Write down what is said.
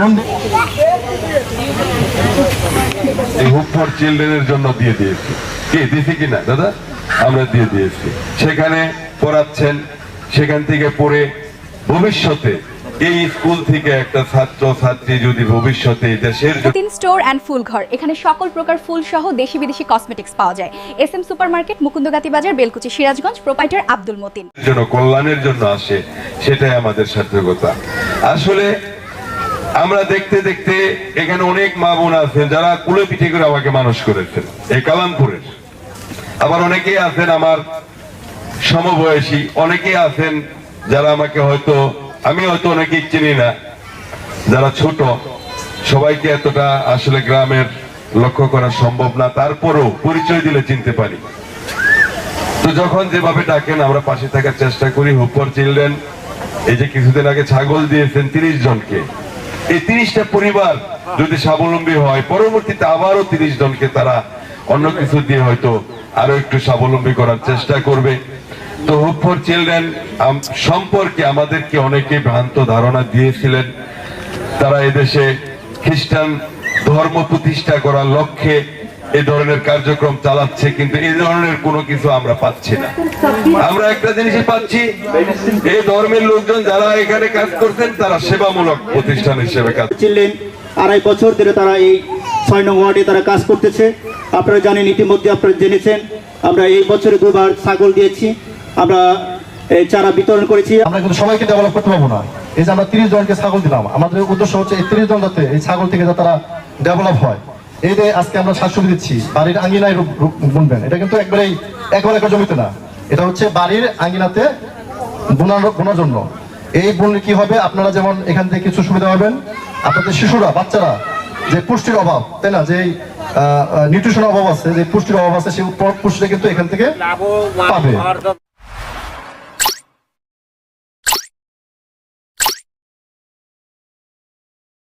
Loan এই for জন্য দিয়ে কে কিনা দাদা, আমরা দিয়ে দিয়েছি। সেখানে পড়াচ্ছেন, সেখান থেকে পড়ে ভবিষ্যতে এই স্কুল থেকে একটা ছাত্র ছাত্রী যদি ভবিষ্যতে দেশের তিন স্টোর অ্যান্ড ফুল ঘর। এখানে সকল প্রকার ফুল সহ দেশি বিদেশি কসমেটিক্স পাওয়া যায়। S M super market Mukundagati বাজার বেলকুচি সিরাজগঞ্জ প্রোপাইটার আব্দুল মতিন। জন্য কল্যাণের জন্য আসে সেটাই আমাদের সার্থকতা। আসলে আমরা দেখতে দেখতে এখানে অনেক মা বোন আছেন যারা কুলে পিঠে করে আমাকে মানুষ করেছেন। এই কালামপুরের। আবার অনেকেই আছেন আমার সমবয়সী অনেকেই আছেন যারা আমাকে হয়তো আমি হয়তো অনেকেই চিনি না। যারা ছোট, সবাইকে এতটা আসলে গ্রামের লক্ষ্য করা সম্ভব না। তারপরেও পরিচয় দিলে চিনতে পারি। তো যখন যেভাবে ডাকেন, আমরা পাশে থাকার চেষ্টা করি। হুপর চিলড্রেন, এই যে কিছুদিন আগে ছাগল দিয়েছেন তিরিশ জনকে। এই তিরিশটা পরিবার যদি স্বাবলম্বী হয়, পরবর্তীতে আবারও তিরিশ জনকে তারা অন্য কিছু দিয়ে হয়তো আরও একটু স্বাবলম্বী করার চেষ্টা করবে। তো হোপ ফর চিলড্রেন সম্পর্কে আমাদেরকে অনেকে ভ্রান্ত ধারণা দিয়েছিলেন। তারা এদেশে খ্রিস্টান ধর্ম প্রতিষ্ঠা করার লক্ষ্যে এই ধরনের কার্যক্রম চালাচ্ছে, কিন্তু এই ধরনের কোনো কিছু আমরা পাচ্ছি না। আমরা একটা জিনিসই পাচ্ছি এই ধর্মের লোকজন যারা এখানে কাজ করছেন, তারা সেবামূলক প্রতিষ্ঠান হিসেবে কাজ ছিলেন আড়াই বছর ধরে তারা এই ছয় নং ওয়ার্ডে তারা কাজ করতেছে। আপনারা জানেন, ইতিমধ্যে আপনারা জেনেছেন, আমরা এই বছরে দুবার ছাগল দিয়েছি। আমরা এই চারা বিতরণ করেছি। আমরা কিন্তু সবাইকে ডেভেলপ করতে পারব না। এই যে আমরা তিরিশ জনকে ছাগল দিলাম আমাদের উদ্দেশ্য হচ্ছে এই তিরিশ জন যাতে এই ছাগল থেকে যাতে তারা ডেভেলপ হয়। এই যে আজকে আমরা শাকসবজি দিচ্ছি বাড়ির আঙ্গিনায় রূপ- রূপ বুনবেন। এটা কিন্তু একবারেই একবার একটা জমিতে না। এটা হচ্ছে বাড়ির আঙ্গিনাতে বোনার বোনার জন্য। এই বুনলে কি হবে? আপনারা যেমন এখান থেকে কিছু সুবিধা পাবেন। আপনাদের শিশুরা বাচ্চারা যে পুষ্টির অভাব তাই না? যে নিউট্রিশন অভাব আছে যে পুষ্টির অভাব আছে সেই পুষ্টিটা কিন্তু এখান থেকে পাবে।